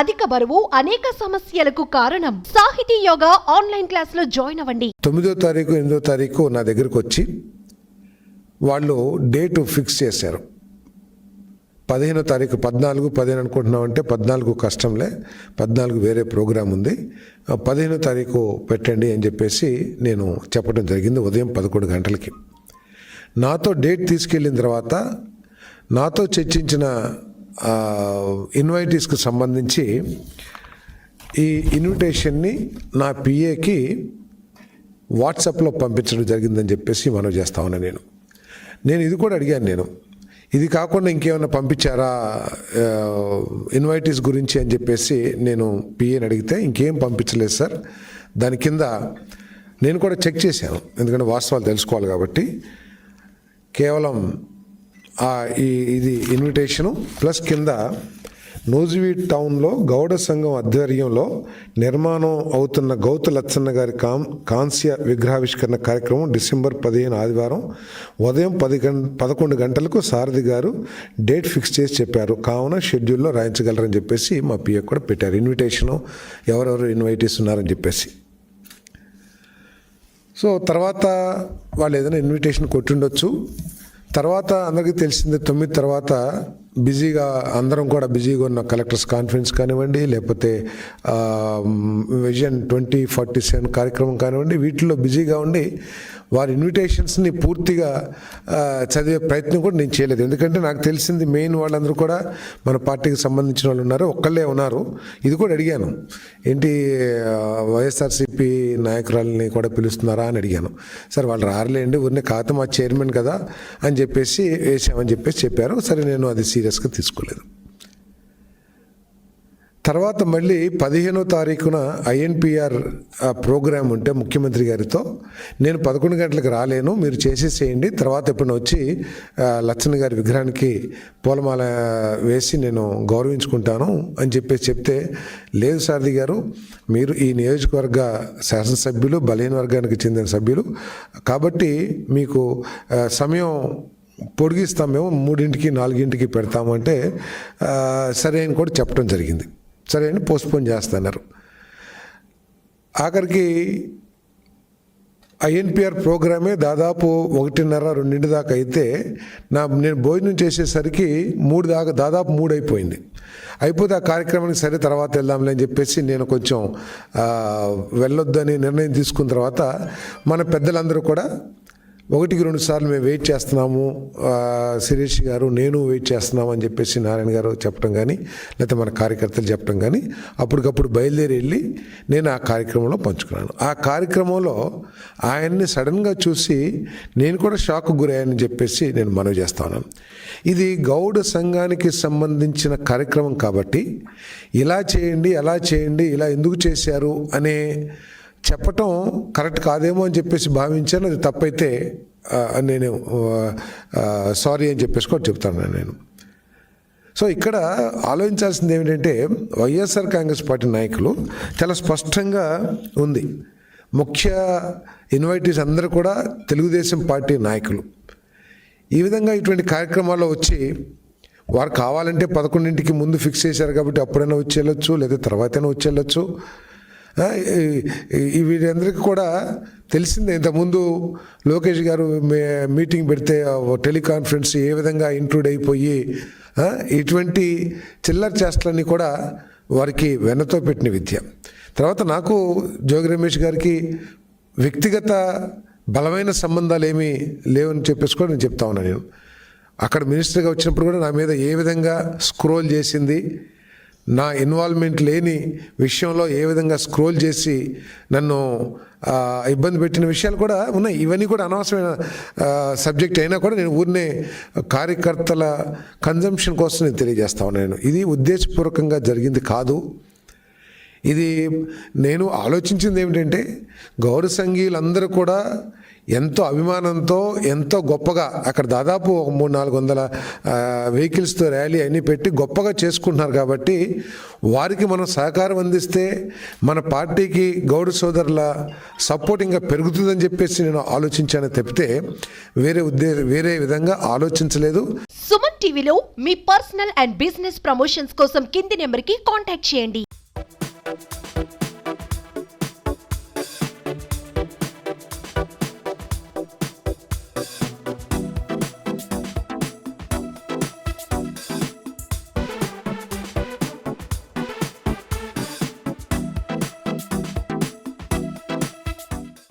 అధిక బరువు అనేక సమస్యలకు కారణం. సాహితీ యోగా ఆన్లైన్ క్లాస్లో జాయిన్ అవ్వండి. తొమ్మిదో తారీఖు ఎనిమిదో తారీఖు నా దగ్గరకు వచ్చి వాళ్ళు డేటు ఫిక్స్ చేశారు. పదిహేనో తారీఖు పద్నాలుగు పదిహేను అనుకుంటున్నాం అంటే పద్నాలుగు కష్టంలే పద్నాలుగు వేరే ప్రోగ్రాం ఉంది. పదిహేనో తారీఖు పెట్టండి అని చెప్పేసి నేను చెప్పడం జరిగింది ఉదయం పదకొండు గంటలకి. నాతో డేట్ తీసుకెళ్ళిన తర్వాత నాతో చర్చించిన ఇన్వైటీస్కి సంబంధించి ఈ ఇన్విటేషన్ని నా పిఏకి వాట్సాప్లో పంపించడం జరిగిందని చెప్పేసి మనం చేస్తా ఉన్నా నేను. నేను ఇది కూడా అడిగాను నేను. ఇది కాకుండా ఇంకేమైనా పంపించారా ఇన్వైటీస్ గురించి అని చెప్పేసి నేను పిఏని అడిగితే ఇంకేం పంపించలేదు సార్. దాని కింద నేను కూడా చెక్ చేశాను. ఎందుకంటే వాస్తవాలు తెలుసుకోవాలి కాబట్టి. కేవలం ఈ ఇది ఇన్విటేషను ప్లస్ కింద నూజివీడ్ టౌన్లో గౌడ సంఘం ఆధ్వర్యంలో నిర్మాణం అవుతున్న గౌత లచ్చన్న గారి కాం కాంస్య విగ్రహావిష్కరణ కార్యక్రమం డిసెంబర్ పదిహేను ఆదివారం ఉదయం పది గం పదకొండు గంటలకు సారథి గారు డేట్ ఫిక్స్ చేసి చెప్పారు. కావున షెడ్యూల్లో రాయించగలరని చెప్పేసి మా పిఏ కూడా పెట్టారు. ఇన్విటేషను ఎవరెవరు ఇన్వైటీస్ ఉన్నారని చెప్పేసి. సో తర్వాత వాళ్ళు ఏదైనా ఇన్విటేషన్ కొట్టుండొచ్చు. తర్వాత అందరికీ తెలిసింది తొమ్మిది తర్వాత బిజీగా అందరం కూడా బిజీగా ఉన్న కలెక్టర్స్ కాన్ఫరెన్స్ కానివ్వండి లేకపోతే విజన్ ట్వంటీ ఫార్టీ సెవెన్ కార్యక్రమం కానివ్వండి వీటిల్లో బిజీగా ఉండి వారి ఇన్విటేషన్స్ని పూర్తిగా చదివే ప్రయత్నం కూడా నేను చేయలేదు. ఎందుకంటే నాకు తెలిసింది మెయిన్ వాళ్ళందరూ కూడా మన పార్టీకి సంబంధించిన వాళ్ళు ఉన్నారు ఒక్కళ్ళే ఉన్నారు. ఇది కూడా అడిగాను. ఏంటి వైఎస్ఆర్సీపీ నాయకురాలని కూడా పిలుస్తున్నారా అని అడిగాను. సార్ వాళ్ళు రారలేండి ఊరిని కాత మా చైర్మన్ కదా అని చెప్పేసి వేసామని చెప్పేసి చెప్పారు. సరే నేను అది సీరియస్గా తీసుకోలేదు. తర్వాత మళ్ళీ పదిహేనో తారీఖున ఐఎన్పిఆర్ ప్రోగ్రామ్ ఉంటే ముఖ్యమంత్రి గారితో నేను పదకొండు గంటలకు రాలేను మీరు చేసేసేయండి. తర్వాత ఎప్పుడు వచ్చి లచ్చన్ లచ్చన్న గారి విగ్రహానికి పూలమాల వేసి నేను గౌరవించుకుంటాను అని చెప్పేసి చెప్తే లేదు సారథి గారు మీరు ఈ నియోజకవర్గ శాసనసభ్యులు బలహీన వర్గానికి చెందిన సభ్యులు కాబట్టి మీకు సమయం పొడిగిస్తాం మేము మూడింటికి నాలుగింటికి పెడతామంటే సరే అని కూడా చెప్పడం జరిగింది. సరే అని పోస్ట్పోన్ చేస్తున్నారు. ఆఖరికి ఐఎన్పిఆర్ ప్రోగ్రామే దాదాపు ఒకటిన్నర రెండింటి దాకా అయితే నా నేను భోజనం చేసేసరికి మూడు దాకా దాదాపు మూడు అయిపోయింది. అయిపోతే ఆ కార్యక్రమానికి సరే తర్వాత వెళ్దాంలే అని చెప్పేసి నేను కొంచెం వెళ్ళొద్దని నిర్ణయం తీసుకున్న తర్వాత మన పెద్దలందరూ కూడా ఒకటికి రెండు సార్లు మేము వెయిట్ చేస్తున్నాము. శిరీష్ గారు నేను వెయిట్ చేస్తున్నాము అని చెప్పేసి నారాయణ గారు చెప్పడం కానీ లేకపోతే మన కార్యకర్తలు చెప్పడం కానీ అప్పటికప్పుడు బయలుదేరి వెళ్ళి నేను ఆ కార్యక్రమంలో పంచుకున్నాను. ఆ కార్యక్రమంలో ఆయన్ని సడన్గా చూసి నేను కూడా షాక్ గురయ్యానని చెప్పేసి నేను మనవి చేస్తాను ఇది గౌడ సంఘానికి సంబంధించిన కార్యక్రమం కాబట్టి ఇలా చేయండి అలా చేయండి ఇలా ఎందుకు చేశారు అనే చెప్పటం కరెక్ట్ కాదేమో అని చెప్పేసి భావించాను. అది తప్పైతే నేను సారీ అని చెప్పేసి కూడా చెప్తాను నేను. సో ఇక్కడ ఆలోచించాల్సింది ఏమిటంటే వైఎస్ఆర్ కాంగ్రెస్ పార్టీ నాయకులు చాలా స్పష్టంగా ఉంది. ముఖ్య ఇన్వైటీస్ అందరూ కూడా తెలుగుదేశం పార్టీ నాయకులు. ఈ విధంగా ఇటువంటి కార్యక్రమాల్లో వచ్చి వారు కావాలంటే పదకొండింటికి ముందు ఫిక్స్ చేశారు కాబట్టి అప్పుడైనా వచ్చి లేదా తర్వాతైనా వచ్చి వీరందరికీ కూడా తెలిసిందే ఇంతకుముందు లోకేష్ గారు మీటింగ్ పెడితే టెలికాన్ఫరెన్స్ ఏ విధంగా ఇంక్లూడ్ అయిపోయి ఇటువంటి చిల్లర చేష్టలన్నీ కూడా వారికి వెన్నతో పెట్టిన విద్య. తర్వాత నాకు జోగి రమేష్ గారికి వ్యక్తిగత బలమైన సంబంధాలు ఏమీ లేవని చెప్పేసి కూడా నేను చెప్తా ఉన్నాను నేను. అక్కడ మినిస్టర్గా వచ్చినప్పుడు కూడా నా మీద ఏ విధంగా స్క్రోల్ చేసింది నా ఇన్వాల్వ్మెంట్ లేని విషయంలో ఏ విధంగా స్క్రోల్ చేసి నన్ను ఇబ్బంది పెట్టిన విషయాలు కూడా ఉన్నాయి. ఇవన్నీ కూడా అనవసరమైన సబ్జెక్ట్ అయినా కూడా నేను ఊరినే కార్యకర్తల కన్జంప్షన్ కోసం నేను తెలియజేస్తా ఉన్నాను. ఇది ఉద్దేశపూర్వకంగా జరిగింది కాదు. ఇది నేను ఆలోచించింది ఏమిటంటే గౌర సంఘీయులందరూ కూడా ఎంతో అభిమానంతో ఎంతో గొప్పగా అక్కడ దాదాపు ఒక మూడు నాలుగు వందల వెహికల్స్తో ర్యాలీ అన్నీ పెట్టి గొప్పగా చేసుకుంటున్నారు కాబట్టి వారికి మనం సహకారం అందిస్తే మన పార్టీకి గౌడ సోదరుల సపోర్ట్ ఇంకా పెరుగుతుందని చెప్పేసి నేను ఆలోచించాను తప్పితే వేరే ఉద్దే వేరే విధంగా ఆలోచించలేదు. సుమన్ టీవీలో మీ పర్సనల్ అండ్ బిజినెస్ ప్రమోషన్స్ కోసం కింది నెంబర్కి కాంటాక్ట్ చేయండి.